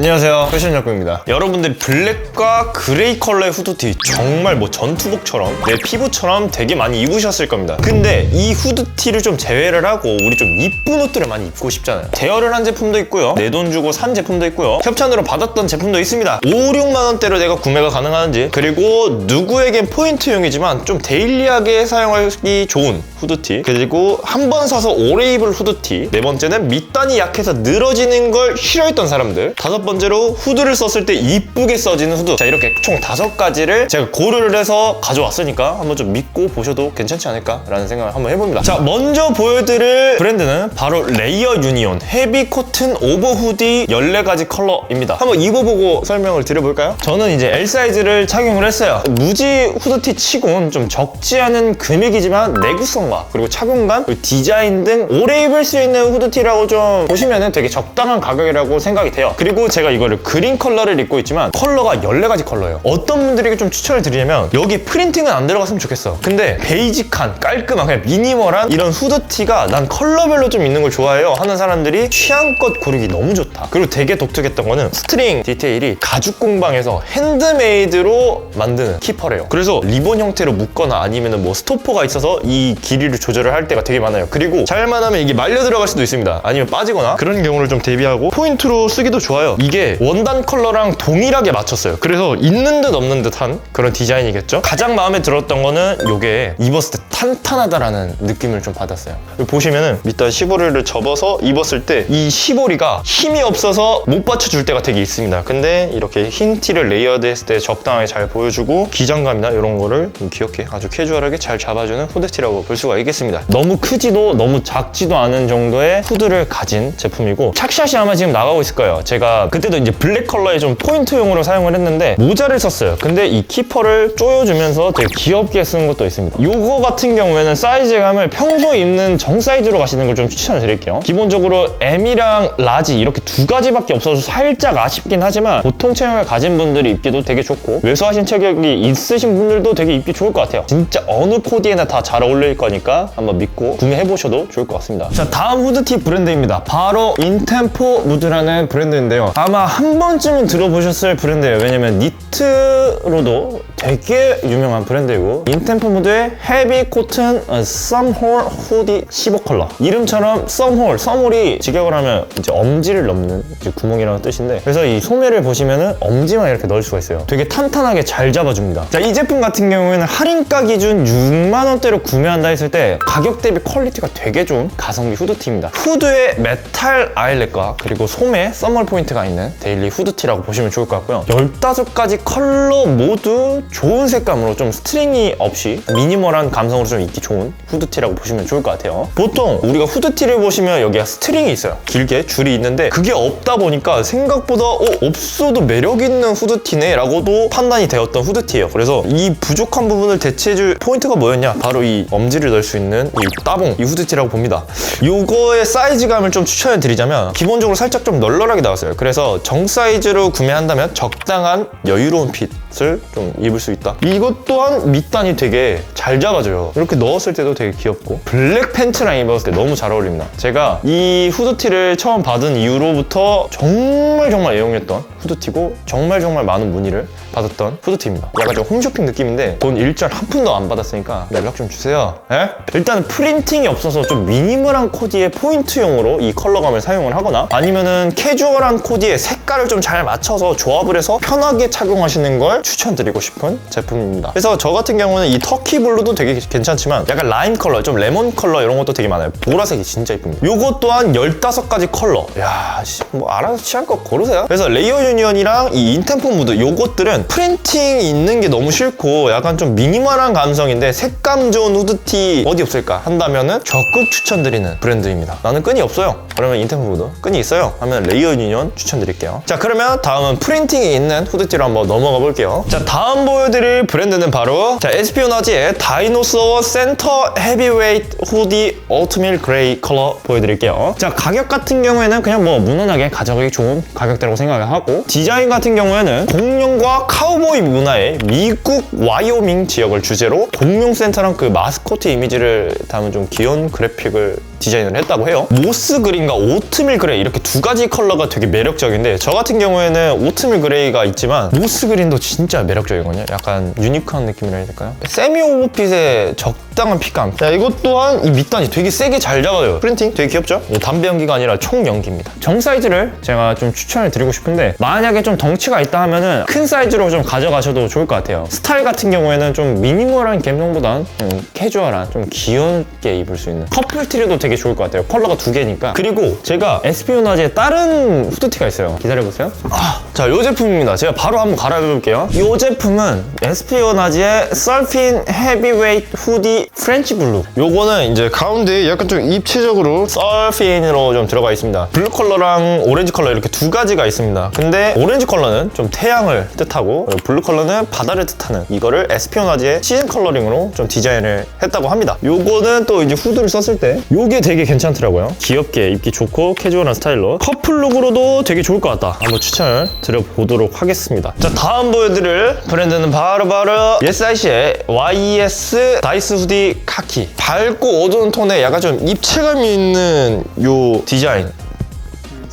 안녕하세요. 패션 약국입니다. 여러분들이 블랙과 그레이 컬러의 후드티 정말 뭐 전투복처럼 내 피부처럼 되게 많이 입으셨을 겁니다. 근데 이 후드티를 좀 제외를 하고 우리 좀 이쁜 옷들을 많이 입고 싶잖아요. 대여를 한 제품도 있고요. 내 돈 주고 산 제품도 있고요. 협찬으로 받았던 제품도 있습니다. 5, 6만 원대로 내가 구매가 가능한지 그리고 누구에겐 포인트용이지만 좀 데일리하게 사용하기 좋은 후드티 그리고 한 번 사서 오래 입을 후드티 네 번째는 밑단이 약해서 늘어지는 걸 싫어했던 사람들 다섯 번째로 후드를 썼을 때 이쁘게 써지는 후드. 자 이렇게 총 다섯 가지를 제가 고려를 해서 가져왔으니까 한번 좀 믿고 보셔도 괜찮지 않을까 라는 생각을 한번 해봅니다. 자 먼저 보여드릴 브랜드는 바로 레이어 유니온 헤비 코튼 오버 후디 14가지 컬러입니다. 한번 입어보고 설명을 드려볼까요? 저는 이제 L 사이즈를 착용을 했어요. 무지 후드티 치곤 좀 적지 않은 금액이지만 내구성과 그리고 착용감 그리고 디자인 등 오래 입을 수 있는 후드티라고 좀 보시면 되게 적당한 가격이라고 생각이 돼요. 그리고 제가 이거를 그린 컬러를 입고 있지만 컬러가 14가지 컬러예요. 어떤 분들에게 좀 추천을 드리냐면 여기 프린팅은 안 들어갔으면 좋겠어. 근데 베이직한 깔끔한 그냥 미니멀한 이런 후드티가 난 컬러별로 좀 있는 걸 좋아해요. 하는 사람들이 취향껏 고르기 너무 좋다. 그리고 되게 독특했던 거는 스트링 디테일이 가죽 공방에서 핸드메이드로 만드는 키퍼래요. 그래서 리본 형태로 묶거나 아니면 뭐 스토퍼가 있어서 이 길이를 조절을 할 때가 되게 많아요. 그리고 잘만 하면 이게 말려 들어갈 수도 있습니다. 아니면 빠지거나 그런 경우를 좀 대비하고 포인트로 쓰기도 좋아요 이게 원단 컬러랑 동일하게 맞췄어요. 그래서 있는 듯 없는 듯한 그런 디자인이겠죠? 가장 마음에 들었던 거는 이게 입었을 때 탄탄하다라는 느낌을 좀 받았어요. 보시면은 밑단 시보리를 접어서 입었을 때 이 시보리가 힘이 없어서 못 받쳐줄 때가 되게 있습니다. 근데 이렇게 흰 티를 레이어드 했을 때 적당하게 잘 보여주고 기장감이나 이런 거를 좀 귀엽게 아주 캐주얼하게 잘 잡아주는 후드티라고 볼 수가 있겠습니다. 너무 크지도 너무 작지도 않은 정도의 후드를 가진 제품이고 착샷이 아마 지금 나가고 있을 거예요. 제가 그때도 이제 블랙 컬러의 좀 포인트용으로 사용을 했는데 모자를 썼어요. 근데 이 키퍼를 조여주면서 되게 귀엽게 쓰는 것도 있습니다. 요거 같은 경우에는 사이즈감을 평소 입는 정 사이즈로 가시는 걸 좀 추천을 드릴게요. 기본적으로 M이랑 라지 이렇게 두 가지밖에 없어서 살짝 아쉽긴 하지만 보통 체형을 가진 분들이 입기도 되게 좋고 왜소하신 체격이 있으신 분들도 되게 입기 좋을 것 같아요. 진짜 어느 코디에나 다 잘 어울릴 거니까 한번 믿고 구매해보셔도 좋을 것 같습니다. 자 다음 후드티 브랜드입니다. 바로 인템포 무드라는 브랜드인데요 아마 한 번쯤은 들어보셨을 브랜드예요. 왜냐면 니트로도 되게 유명한 브랜드이고 인템포 무드의 헤비 코튼 썸홀 후디 15 컬러. 이름처럼 썸홀 썸홀이 직역을 하면 이제 엄지를 넘는 이제 구멍이라는 뜻인데 그래서 이 소매를 보시면은 엄지만 이렇게 넣을 수가 있어요. 되게 탄탄하게 잘 잡아줍니다. 자 이 제품 같은 경우에는 할인가 기준 6만 원대로 구매한다 했을 때 가격 대비 퀄리티가 되게 좋은 가성비 후드티입니다. 후드에 메탈 아일렛과 그리고 소매 썸멀 포인트가 있는 데일리 후드티라고 보시면 좋을 것 같고요. 15가지 컬러 모두 좋은 색감으로 좀 스트링이 없이 미니멀한 감성으로 좀 입기 좋은 후드티라고 보시면 좋을 것 같아요. 보통 우리가 후드티를 보시면 여기가 스트링이 있어요. 길게 줄이 있는데 그게 없다 보니까 생각보다 어, 없어도 매력 있는 후드티네 라고도 판단이 되었던 후드티예요. 그래서 이 부족한 부분을 대체해줄 포인트가 뭐였냐? 바로 이 엄지를 넣을 수 있는 이 따봉 이 후드티라고 봅니다. 요거의 사이즈감을 좀 추천해 드리자면 기본적으로 살짝 좀 널널하게 나왔어요. 그래서 정 사이즈로 구매한다면 적당한 여유로운 핏을 좀 입을 수 있다. 이것 또한 밑단이 되게 잘 잡아줘요. 이렇게 넣었을 때도 되게 귀엽고. 블랙 팬츠랑 입었을 때 너무 잘 어울립니다. 제가 이 후드티를 처음 받은 이후로부터 정말 정말 애용했던 후드티고 정말 정말 많은 문의를 받았던 후드티입니다. 약간 좀 홈쇼핑 느낌인데 돈 일절 한 푼도 안 받았으니까 연락 좀 주세요. 에? 일단 프린팅이 없어서 좀 미니멀한 코디의 포인트용으로 이 컬러감을 사용을 하거나 아니면은 캐주얼한 코디에 색깔을 좀 잘 맞춰서 조합을 해서 편하게 착용하시는 걸 추천드리고 싶은 제품입니다. 그래서 저 같은 경우는 이 터키 블루도 되게 괜찮지만 약간 라임 컬러 좀 레몬 컬러 이런 것도 되게 많아요. 보라색이 진짜 이쁩니다. 요것 또한 15가지 컬러. 야, 씨, 뭐 알아서 취향껏 고르세요. 그래서 레이어 유니언이랑 이 인템포 무드 요것들은 프린팅 있는 게 너무 싫고 약간 좀 미니멀한 감성인데 색감 좋은 후드티 어디 없을까 한다면은 적극 추천드리는 브랜드입니다. 나는 끈이 없어요. 그러면 무드 끈이 있어요. 하면 레이어 유니언 추천드릴게요. 자 그러면 다음은 프린팅이 있는 후드티로 한번 넘어가 볼게요. 자 다음 보여드릴 브랜드는 바로 자 에스피오나지의 다이노소어 센터 헤비웨이트 후디 올트밀 그레이 컬러 보여드릴게요. 자 가격 같은 경우에는 그냥 뭐 무난하게 가져가기 좋은 가격대라고 생각을 하고 디자인 같은 경우에는 공룡과 카우보이 문화의 미국 와이오밍 지역을 주제로 공룡 센터랑 그 마스코트 이미지를 담은 좀 귀여운 그래픽을 디자인을 했다고 해요. 모스 그린과 오트밀 그레이 이렇게 두 가지 컬러가 되게 매력적인데 저 같은 경우에는 오트밀 그레이가 있지만 모스 그린도 진짜 매력적이거든요. 약간 유니크한 느낌이라 해야 될까요? 세미 오버핏의 적당한 핏감. 야, 이것 또한 이 밑단이 되게 세게 잘 잡아요. 프린팅 되게 귀엽죠? 담배 연기가 아니라 총 연기입니다. 정 사이즈를 제가 좀 추천을 드리고 싶은데 만약에 좀 덩치가 있다 하면은 큰 사이즈로 좀 가져가셔도 좋을 것 같아요. 스타일 같은 경우에는 좀 미니멀한 감성보단 좀 캐주얼한 좀 귀엽게 입을 수 있는 커플 티류도 되게 좋을 것 같아요. 컬러가 두 개니까. 그리고 제가 에스피오나즈의 다른 후드티가 있어요. 기다려보세요. 아, 자, 이 제품입니다. 제가 바로 한번 갈아입을게요. 이 제품은 에스피오나즈의 서핀 헤비웨이트 후디 프렌치 블루. 요거는 이제 가운데 약간 좀 입체적으로 서핀으로 좀 들어가 있습니다. 블루 컬러랑 오렌지 컬러 이렇게 두 가지가 있습니다. 근데 오렌지 컬러는 좀 태양을 뜻하고 블루 컬러는 바다를 뜻하는 이거를 에스피오나즈의 시즌 컬러링으로 좀 디자인을 했다고 합니다. 요거는 또 이제 후드를 썼을 때 요게 되게 괜찮더라고요. 귀엽게 입기 좋고 캐주얼한 스타일로 커플룩으로도 되게 좋을 것 같다. 한번 추천을 드려보도록 하겠습니다. 자 다음 보여드릴 브랜드는 바로바로 예스아이시의 YES 다이스 후디 카키 밝고 어두운 톤에 약간 좀 입체감이 있는 요 디자인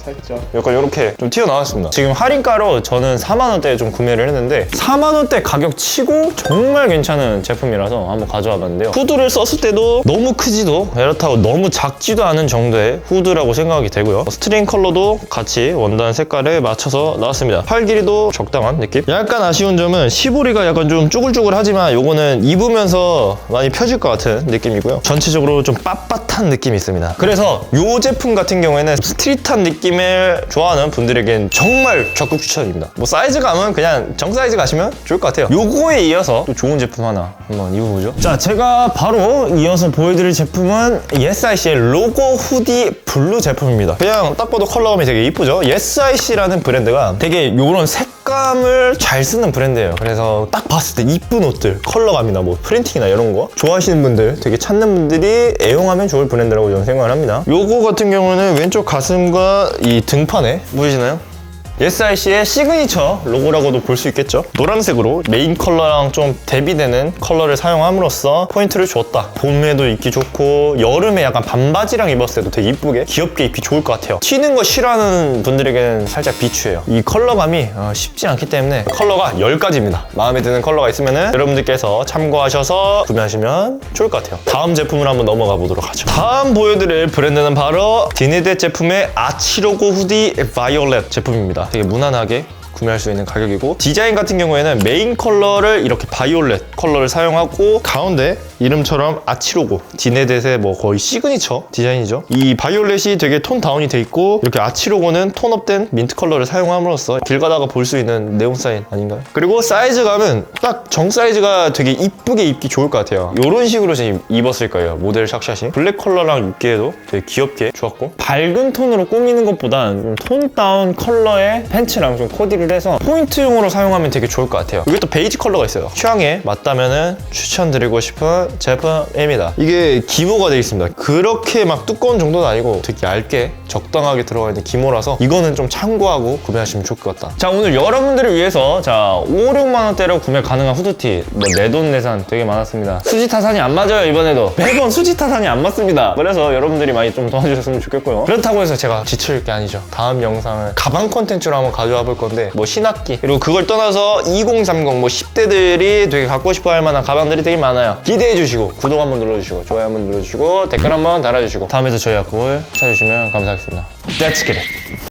살짝 약간 이렇게 좀 튀어나왔습니다. 지금 할인가로 저는 4만원대에 좀 구매를 했는데 4만원대 가격 치고 정말 괜찮은 제품이라서 한번 가져와 봤는데요. 후드를 썼을 때도 너무 크지도 그렇다고 너무 작지도 않은 정도의 후드라고 생각이 되고요. 스트링 컬러도 같이 원단 색깔에 맞춰서 나왔습니다. 팔 길이도 적당한 느낌? 약간 아쉬운 점은 시보리가 약간 좀 쭈글쭈글하지만 요거는 입으면서 많이 펴질 것 같은 느낌이고요. 전체적으로 좀 빳빳한 느낌이 있습니다. 그래서 요 제품 같은 경우에는 스트릿한 느낌 을 좋아하는 분들에겐 정말 적극 추천입니다. 뭐 사이즈감은 그냥 정 사이즈 가시면 좋을 것 같아요. 요거에 이어서 또 좋은 제품 하나 한번 입어보죠. 자, 제가 바로 이어서 보여드릴 제품은 예스아이씨의 로고 후디 블루 제품입니다. 그냥 딱 봐도 컬러감이 되게 이쁘죠? 예스아이씨라는 브랜드가 되게 요런 색 감을 잘 쓰는 브랜드예요. 그래서 딱 봤을 때 이쁜 옷들, 컬러감이나 뭐 프린팅이나 이런 거 좋아하시는 분들, 되게 찾는 분들이 애용하면 좋을 브랜드라고 저는 생각을 합니다. 요거 같은 경우는 왼쪽 가슴과 이 등판에 보이시나요? SIC의 시그니처 로고라고도 볼 수 있겠죠. 노란색으로 메인 컬러랑 좀 대비되는 컬러를 사용함으로써 포인트를 줬다. 봄에도 입기 좋고 여름에 약간 반바지랑 입었을 때도 되게 이쁘게 귀엽게 입기 좋을 것 같아요. 튀는 거 싫어하는 분들에게는 살짝 비추해요. 이 컬러감이 어, 쉽지 않기 때문에 컬러가 10가지입니다. 마음에 드는 컬러가 있으면 여러분들께서 참고하셔서 구매하시면 좋을 것 같아요. 다음 제품을 한번 넘어가 보도록 하죠. 다음 보여드릴 브랜드는 바로 디네데 제품의 아치로고 후디 바이올렛 제품입니다. 되게 무난하게 구매할 수 있는 가격이고 디자인 같은 경우에는 메인 컬러를 이렇게 바이올렛 컬러를 사용하고 가운데 이름처럼 아치로고 디네댓의 뭐 거의 시그니처 디자인이죠. 이 바이올렛이 되게 톤 다운이 돼 있고 이렇게 아치로고는 톤업된 민트 컬러를 사용함으로써 길 가다가 볼 수 있는 네온 사인 아닌가요? 그리고 사이즈감은 딱 정 사이즈가 되게 이쁘게 입기 좋을 것 같아요. 이런 식으로 지금 입었을 거예요 모델 샥샷이. 블랙 컬러랑 입기에도 되게 귀엽게 좋았고 밝은 톤으로 꾸미는 것보단 톤 다운 컬러의 팬츠랑 좀 코디를 해서 포인트용으로 사용하면 되게 좋을 것 같아요. 이게 또 베이지 컬러가 있어요. 취향에 맞다면은 추천드리고 싶은 제품입니다. 이게 기모가 되어 있습니다. 그렇게 막 두꺼운 정도는 아니고 되게 얇게 적당하게 들어가 있는 기모라서 이거는 좀 참고하고 구매하시면 좋을 것 같다. 자 오늘 여러분들을 위해서 자 5, 6만 원대로 구매 가능한 후드티. 뭐 내돈 내산 되게 많았습니다. 수지 타산이 안 맞아요 이번에도. 매번 수지 타산이 안 맞습니다. 그래서 여러분들이 많이 좀 도와주셨으면 좋겠고요. 그렇다고 해서 제가 지칠 게 아니죠. 다음 영상은 가방 콘텐츠로 한번 가져와 볼 건데 뭐 신학기 그리고 그걸 떠나서 2030 뭐 10대들이 되게 갖고 싶어 할 만한 가방들이 되게 많아요. 기대해 주시고 구독 한번 눌러주시고 좋아요 한번 눌러주시고 댓글 한번 달아주시고. 다음에도 저희 학국을 찾아주시면 감사하겠습니다. Let's it